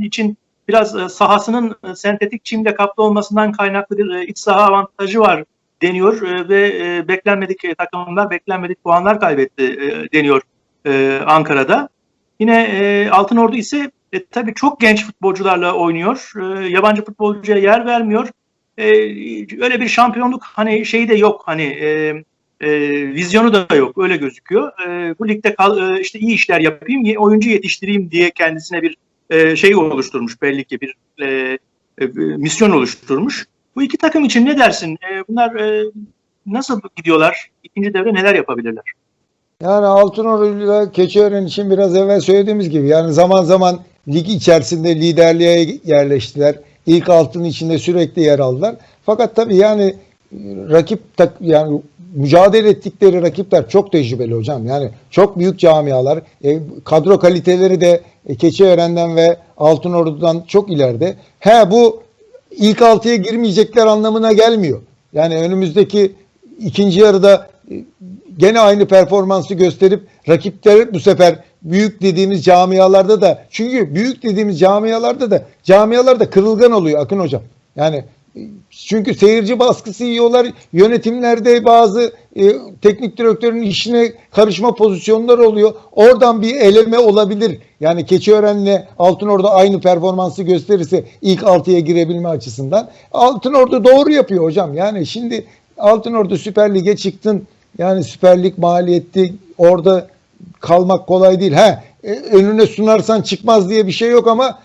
için biraz e, sahasının e, sentetik çimle kaplı olmasından kaynaklı bir e, iç saha avantajı var deniyor ve beklenmedik takımlar beklenmedik puanlar kaybetti deniyor Ankara'da. Yine e, Altınordu ise e, tabii çok genç futbolcularla oynuyor. E, yabancı futbolcuya yer vermiyor. E, öyle bir şampiyonluk hani şeyi de yok hani e, e, vizyonu da yok öyle gözüküyor. E, bu ligde kal, e, işte iyi işler yapayım, oyuncu yetiştireyim diye kendisine bir e, şey oluşturmuş belli ki bir e, e, misyon oluşturmuş. Bu iki takım için ne dersin? E, bunlar e, nasıl gidiyorlar? İkinci devre neler yapabilirler? Yani Altınordu ile Keçiören için biraz evvel söylediğimiz gibi yani zaman zaman lig içerisinde liderliğe yerleştiler. İlk altının içinde sürekli yer aldılar. Fakat tabii yani rakip tak, yani mücadele ettikleri rakipler çok tecrübeli hocam. Yani çok büyük camialar. E, kadro kaliteleri de e, Keçiören'den ve Altınordu'dan çok ileride. He bu ilk altıya girmeyecekler anlamına gelmiyor. Yani önümüzdeki ikinci yarıda e, gene aynı performansı gösterip rakipler bu sefer büyük dediğimiz camialarda da çünkü büyük dediğimiz camialarda da camialarda kırılgan oluyor Akın hocam. Yani çünkü seyirci baskısı yiyorlar. Yönetimlerde bazı e, teknik direktörün işine karışma pozisyonları oluyor. Oradan bir eleme olabilir. Yani Keçiören'le Altınordu aynı performansı gösterirse ilk altıya girebilme açısından. Altınordu doğru yapıyor hocam. Yani şimdi Altınordu Süper Lig'e çıktın. Yani Süper Lig maliyeti orada kalmak kolay değil. Ha e, önüne sunarsan çıkmaz diye bir şey yok ama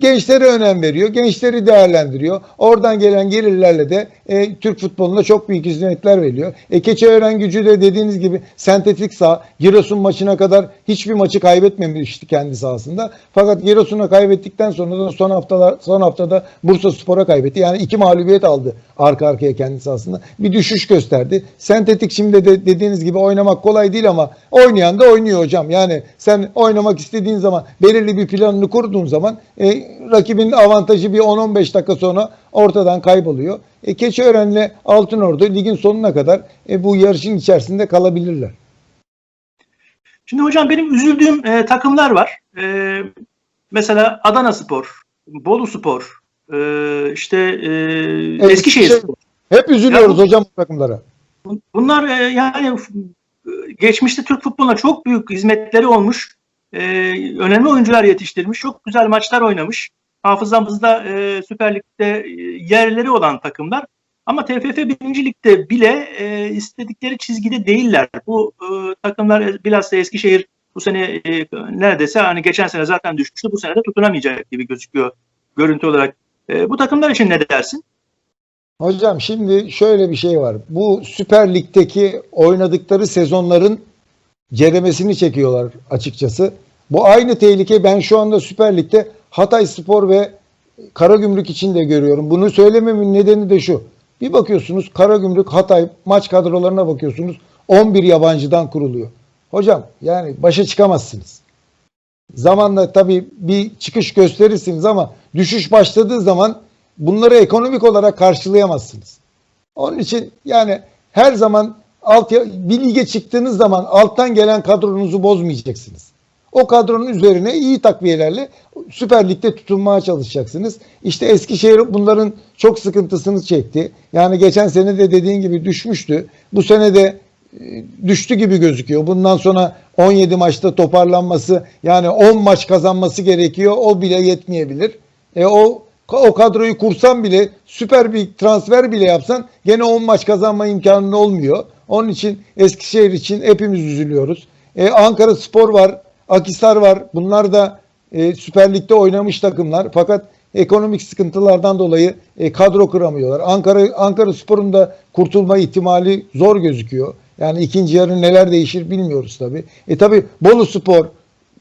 gençlere önem veriyor. Gençleri değerlendiriyor. Oradan gelen gelirlerle de e, Türk futboluna çok büyük hizmetler veriyor. E, Keçiören gücü de dediğiniz gibi sentetik sağ. Giresun maçına kadar hiçbir maçı kaybetmemişti kendi sahasında. Fakat Giresun'a kaybettikten sonra da son haftalar son haftada Bursa Spor'a kaybetti. Yani iki mağlubiyet aldı arka arkaya kendi sahasında. Bir düşüş gösterdi. Sentetik şimdi de dediğiniz gibi oynamak kolay değil ama oynayan da oynuyor hocam. Yani sen oynamak istediğin zaman belirli bir planını kurduğun zaman e, rakibin avantajı bir 10-15 dakika sonra ortadan kayboluyor. E, Keçiören'le Altınordu ligin sonuna kadar e, bu yarışın içerisinde kalabilirler. Şimdi hocam benim üzüldüğüm e, takımlar var. E, mesela Adana Spor, Bolu Spor, e, işte e, Evet, Eskişehir şey- Spor. Hep üzülüyoruz Ya hocam bu takımlara. Bunlar e, yani geçmişte Türk futboluna çok büyük hizmetleri olmuş. E, önemli oyuncular yetiştirmiş. Çok güzel maçlar oynamış. Hafızamızda e, Süper Lig'de e, yerleri olan takımlar. Ama TFF 1. Lig'de bile e, istedikleri çizgide değiller. Bu e, takımlar bilhassa Eskişehir bu sene e, neredeyse hani geçen sene zaten düşmüştü. Bu sene de tutunamayacak gibi gözüküyor görüntü olarak. E, bu takımlar için ne dersin? Hocam şimdi şöyle bir şey var. Bu Süper Lig'deki oynadıkları sezonların ceremesini çekiyorlar açıkçası. Bu aynı tehlike ben şu anda Süper Lig'de Hatay Spor ve Karagümrük için de görüyorum. Bunu söylememin nedeni de şu. Bir bakıyorsunuz Karagümrük, Hatay maç kadrolarına bakıyorsunuz. 11 yabancıdan kuruluyor. Hocam yani başa çıkamazsınız. Zamanla tabii bir çıkış gösterirsiniz ama düşüş başladığı zaman bunları ekonomik olarak karşılayamazsınız. Onun için yani her zaman alt bir lige çıktığınız zaman alttan gelen kadronuzu bozmayacaksınız. O kadronun üzerine iyi takviyelerle Süper Lig'de tutunmaya çalışacaksınız. İşte Eskişehir bunların çok sıkıntısını çekti. Yani geçen sene de dediğin gibi düşmüştü. Bu sene de e, düştü gibi gözüküyor. Bundan sonra 17 maçta toparlanması yani 10 maç kazanması gerekiyor. O bile yetmeyebilir. E o o kadroyu kursan bile süper bir transfer bile yapsan gene 10 maç kazanma imkanın olmuyor. Onun için Eskişehir için hepimiz üzülüyoruz. E, Ankara Spor var, Akisar var. Bunlar da e, Süper Lig'de oynamış takımlar. Fakat ekonomik sıkıntılardan dolayı e, kadro kuramıyorlar. Ankara Ankara Spor'un da kurtulma ihtimali zor gözüküyor. Yani ikinci yarı neler değişir bilmiyoruz tabii. E tabii Bolu Spor,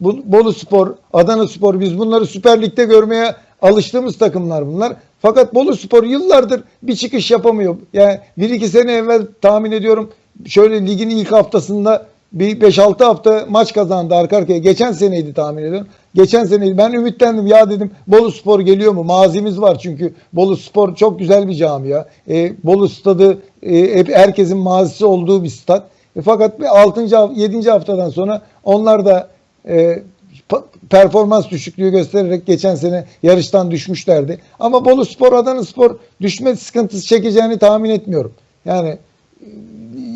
Bolu Spor, Adana Spor biz bunları Süper Lig'de görmeye alıştığımız takımlar bunlar. Fakat Bolu Spor yıllardır bir çıkış yapamıyor. Yani bir iki sene evvel tahmin ediyorum şöyle ligin ilk haftasında bir 5-6 hafta maç kazandı arka arkaya. Geçen seneydi tahmin ediyorum. Geçen seneydi. Ben ümitlendim. Ya dedim Bolu Spor geliyor mu? Mazimiz var çünkü. Bolu Spor çok güzel bir camia. E, Bolu stadı e, hep herkesin mazisi olduğu bir stat. E, fakat 6. 7. haftadan sonra onlar da e, performans düşüklüğü göstererek geçen sene yarıştan düşmüşlerdi. Ama Bolu Spor, Adana Spor düşme sıkıntısı çekeceğini tahmin etmiyorum. Yani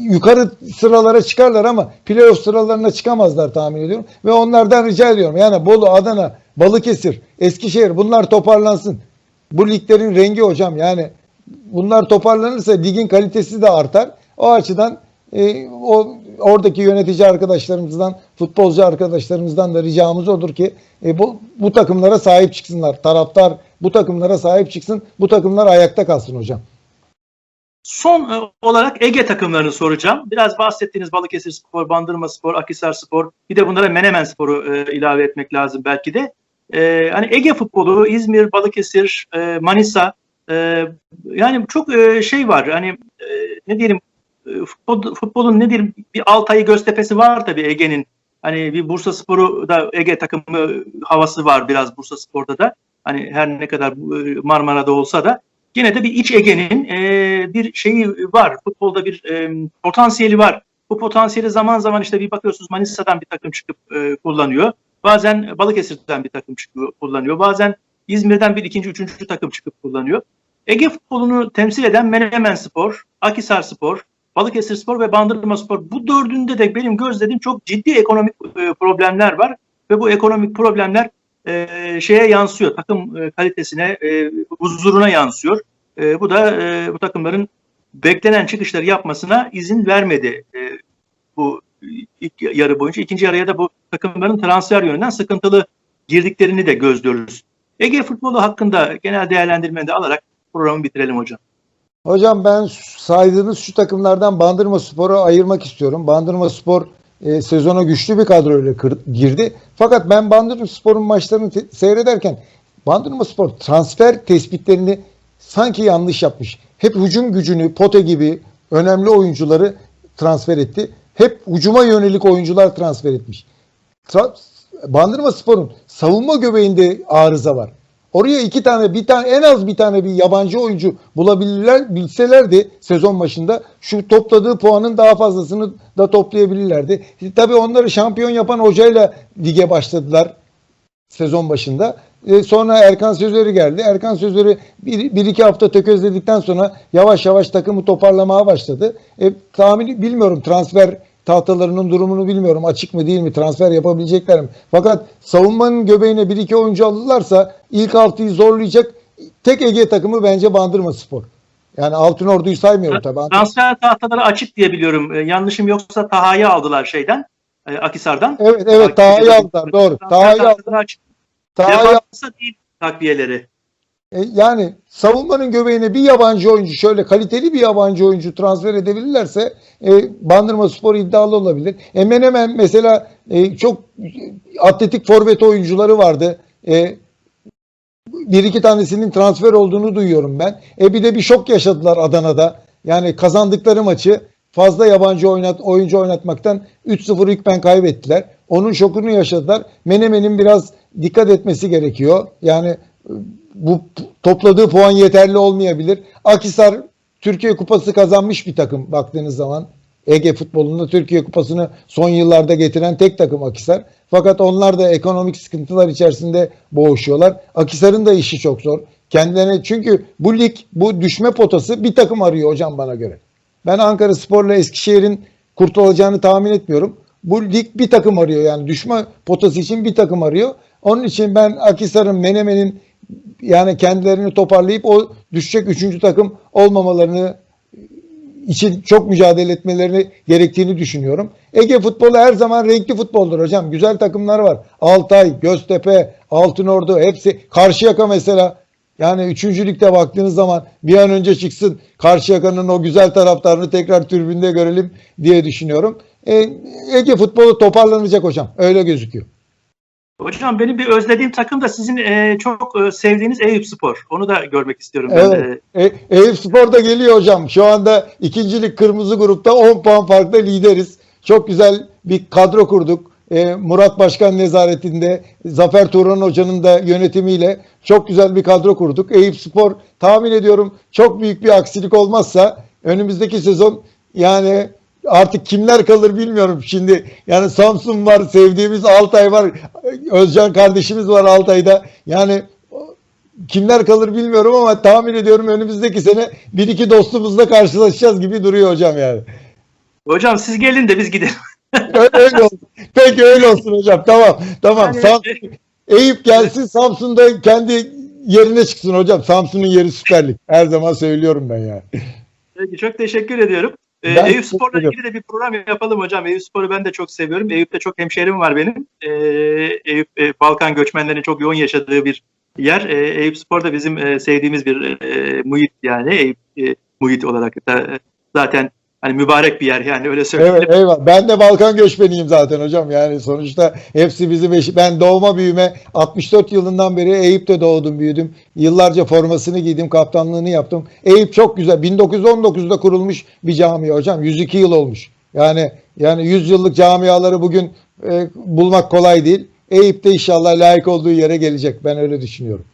yukarı sıralara çıkarlar ama playoff sıralarına çıkamazlar tahmin ediyorum. Ve onlardan rica ediyorum. Yani Bolu, Adana, Balıkesir, Eskişehir bunlar toparlansın. Bu liglerin rengi hocam yani bunlar toparlanırsa ligin kalitesi de artar. O açıdan e, o oradaki yönetici arkadaşlarımızdan, futbolcu arkadaşlarımızdan da ricamız odur ki e, bu, bu takımlara sahip çıksınlar. Taraftar bu takımlara sahip çıksın. Bu takımlar ayakta kalsın hocam. Son e, olarak Ege takımlarını soracağım. Biraz bahsettiğiniz Balıkesir Spor, Bandırma Spor, Akhisar Spor, bir de bunlara Menemen Spor'u e, ilave etmek lazım belki de. E, hani Ege futbolu, İzmir, Balıkesir, e, Manisa, e, yani çok e, şey var. Hani e, ne diyelim, e, futbol, futbolun ne diyelim bir Altay'ı Göztepe'si var tabii Ege'nin. Hani bir Bursa Sporu da Ege takımı havası var biraz Bursa Spor'da da. Hani her ne kadar e, Marmara'da olsa da yine de bir iç Ege'nin e, bir şeyi var. Futbolda bir e, potansiyeli var. Bu potansiyeli zaman zaman işte bir bakıyorsunuz Manisa'dan bir takım çıkıp e, kullanıyor. Bazen Balıkesir'den bir takım çıkıyor kullanıyor. Bazen İzmir'den bir ikinci, üçüncü takım çıkıp kullanıyor. Ege futbolunu temsil eden Menemen Spor, Akhisar Spor, Balıkesir Spor ve Bandırma Spor. Bu dördünde de benim gözlediğim çok ciddi ekonomik e, problemler var. Ve bu ekonomik problemler e, şeye yansıyor. Takım e, kalitesine, e, huzuruna yansıyor. E, bu da e, bu takımların beklenen çıkışları yapmasına izin vermedi e, bu ilk yarı boyunca. İkinci yarıya da bu takımların transfer yönünden sıkıntılı girdiklerini de gözlüyoruz. Ege futbolu hakkında genel değerlendirmeni de alarak programı bitirelim hocam. Hocam ben saydığınız şu takımlardan Bandırma Spor'u ayırmak istiyorum. Bandırma Spor e, sezona güçlü bir kadroyla girdi. Fakat ben Bandırma Spor'un maçlarını seyrederken Bandırma Spor transfer tespitlerini sanki yanlış yapmış. Hep hücum gücünü, Pote gibi önemli oyuncuları transfer etti. Hep hücuma yönelik oyuncular transfer etmiş. Tra- Bandırma Spor'un savunma göbeğinde arıza var. Oraya iki tane, bir tane en az bir tane bir yabancı oyuncu bulabilirler, bilselerdi sezon başında şu topladığı puanın daha fazlasını da toplayabilirlerdi. E, Tabii onları şampiyon yapan hocayla lige başladılar sezon başında. E, sonra Erkan Sözleri geldi. Erkan Sözleri bir, bir iki hafta tökezledikten sonra yavaş yavaş takımı toparlamaya başladı. E, tahmin bilmiyorum transfer tahtalarının durumunu bilmiyorum. Açık mı değil mi? Transfer yapabilecekler mi? Fakat savunmanın göbeğine bir iki oyuncu alırlarsa ilk altıyı zorlayacak tek Ege takımı bence Bandırma Spor. Yani Altın Ordu'yu saymıyorum tabii. Transfer tahtaları açık diye biliyorum. E, yanlışım yoksa Taha'yı aldılar şeyden, e, Akhisar'dan. Evet evet Taha'yı aldılar. Doğru. Taha'yı aldılar. Taha'yı Defansa değil takviyeleri. E, yani savunmanın göbeğine bir yabancı oyuncu şöyle kaliteli bir yabancı oyuncu transfer edebilirlerse e, Bandırma Spor iddialı olabilir. E, Menemen mesela e, çok atletik forvet oyuncuları vardı. E, bir iki tanesinin transfer olduğunu duyuyorum ben. E bir de bir şok yaşadılar Adana'da. Yani kazandıkları maçı fazla yabancı oynat, oyuncu oynatmaktan 3-0 hükmen kaybettiler. Onun şokunu yaşadılar. Menemen'in biraz dikkat etmesi gerekiyor. Yani e, bu topladığı puan yeterli olmayabilir. Akhisar Türkiye Kupası kazanmış bir takım baktığınız zaman. Ege futbolunda Türkiye Kupası'nı son yıllarda getiren tek takım Akhisar. Fakat onlar da ekonomik sıkıntılar içerisinde boğuşuyorlar. Akhisar'ın da işi çok zor. Kendilerine çünkü bu lig, bu düşme potası bir takım arıyor hocam bana göre. Ben Ankara Spor'la Eskişehir'in kurtulacağını tahmin etmiyorum. Bu lig bir takım arıyor yani düşme potası için bir takım arıyor. Onun için ben Akhisar'ın, Menemen'in yani kendilerini toparlayıp o düşecek üçüncü takım olmamalarını için çok mücadele etmeleri gerektiğini düşünüyorum. Ege futbolu her zaman renkli futboldur hocam. Güzel takımlar var. Altay, Göztepe, Altınordu hepsi. Karşıyaka mesela yani üçüncülükte baktığınız zaman bir an önce çıksın Karşıyaka'nın o güzel taraftarını tekrar tribünde görelim diye düşünüyorum. E, Ege futbolu toparlanacak hocam. Öyle gözüküyor. Hocam benim bir özlediğim takım da sizin e, çok e, sevdiğiniz Eyüp Spor. Onu da görmek istiyorum. Ben. Evet. E, Eyüp Spor da geliyor hocam. Şu anda ikincilik kırmızı grupta 10 puan farkla lideriz. Çok güzel bir kadro kurduk. E, Murat Başkan nezaretinde Zafer Turan Hoca'nın da yönetimiyle çok güzel bir kadro kurduk. Eyüp Spor tahmin ediyorum çok büyük bir aksilik olmazsa önümüzdeki sezon yani artık kimler kalır bilmiyorum. Şimdi yani Samsun var, sevdiğimiz Altay var, Özcan kardeşimiz var Altay'da. Yani kimler kalır bilmiyorum ama tahmin ediyorum önümüzdeki sene bir iki dostumuzla karşılaşacağız gibi duruyor hocam yani. Hocam siz gelin de biz gidelim. Öyle, olsun. Peki öyle olsun hocam. Tamam. Tamam. Yani- Samsun, Eyüp gelsin Samsun'da kendi yerine çıksın hocam. Samsun'un yeri Süper Lig. Her zaman söylüyorum ben yani. Peki, çok teşekkür ediyorum. Ee, Eyüp Spor'la ilgili de bir program yapalım hocam. Eyüp Spor'u ben de çok seviyorum. Eyüp'te çok hemşehrim var benim. Ee, Eyüp e, Balkan göçmenlerin çok yoğun yaşadığı bir yer. Ee, Eyüp Spor da bizim e, sevdiğimiz bir e, muhit yani. Eyüp e, muhit olarak da e, zaten hani mübarek bir yer yani öyle söyleyelim. Evet eyvallah. Ben de Balkan göçmeniyim zaten hocam. Yani sonuçta hepsi bizim eşi. Ben doğma büyüme 64 yılından beri Eyüp'te doğdum büyüdüm. Yıllarca formasını giydim, kaptanlığını yaptım. Eyüp çok güzel. 1919'da kurulmuş bir cami hocam. 102 yıl olmuş. Yani yani 100 yıllık camiaları bugün e, bulmak kolay değil. Eyüp de inşallah layık olduğu yere gelecek. Ben öyle düşünüyorum.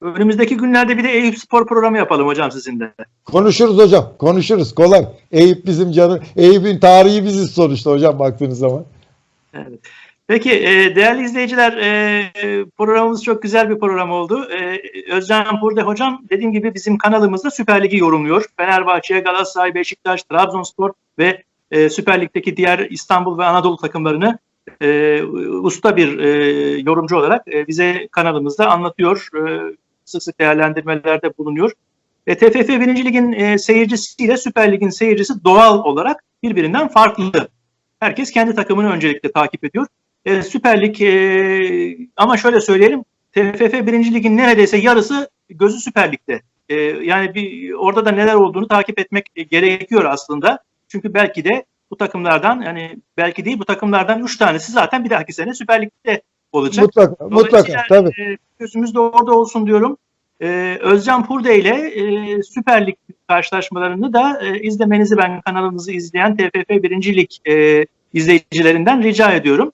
Önümüzdeki günlerde bir de Eyüp Spor programı yapalım hocam sizinle. Konuşuruz hocam. Konuşuruz. Kolay. Eyüp bizim canım. Eyüp'ün tarihi biziz sonuçta hocam baktığınız zaman. Evet. Peki e, değerli izleyiciler e, programımız çok güzel bir program oldu. E, Özcan Burde hocam dediğim gibi bizim kanalımızda Süper Lig'i yorumluyor. Fenerbahçe, Galatasaray, Beşiktaş, Trabzonspor ve e, Süper Lig'deki diğer İstanbul ve Anadolu takımlarını e, usta bir e, yorumcu olarak e, bize kanalımızda anlatıyor. E, sık sık değerlendirmelerde bulunuyor. E, TFF 1. Lig'in e, seyircisiyle Süper Lig'in seyircisi doğal olarak birbirinden farklı. Herkes kendi takımını öncelikle takip ediyor. E, Süper Lig e, ama şöyle söyleyelim TFF 1. Lig'in neredeyse yarısı gözü Süper Lig'de. E, yani bir orada da neler olduğunu takip etmek gerekiyor aslında. Çünkü belki de bu takımlardan yani belki değil bu takımlardan 3 tanesi zaten bir dahaki sene Süper Lig'de olacak. Mutlaka, mutlaka. Tabii. e, gözümüz de orada olsun diyorum. E, Özcan Purde ile e, Süper Lig karşılaşmalarını da e, izlemenizi ben kanalımızı izleyen TFF 1. Lig e, izleyicilerinden rica ediyorum.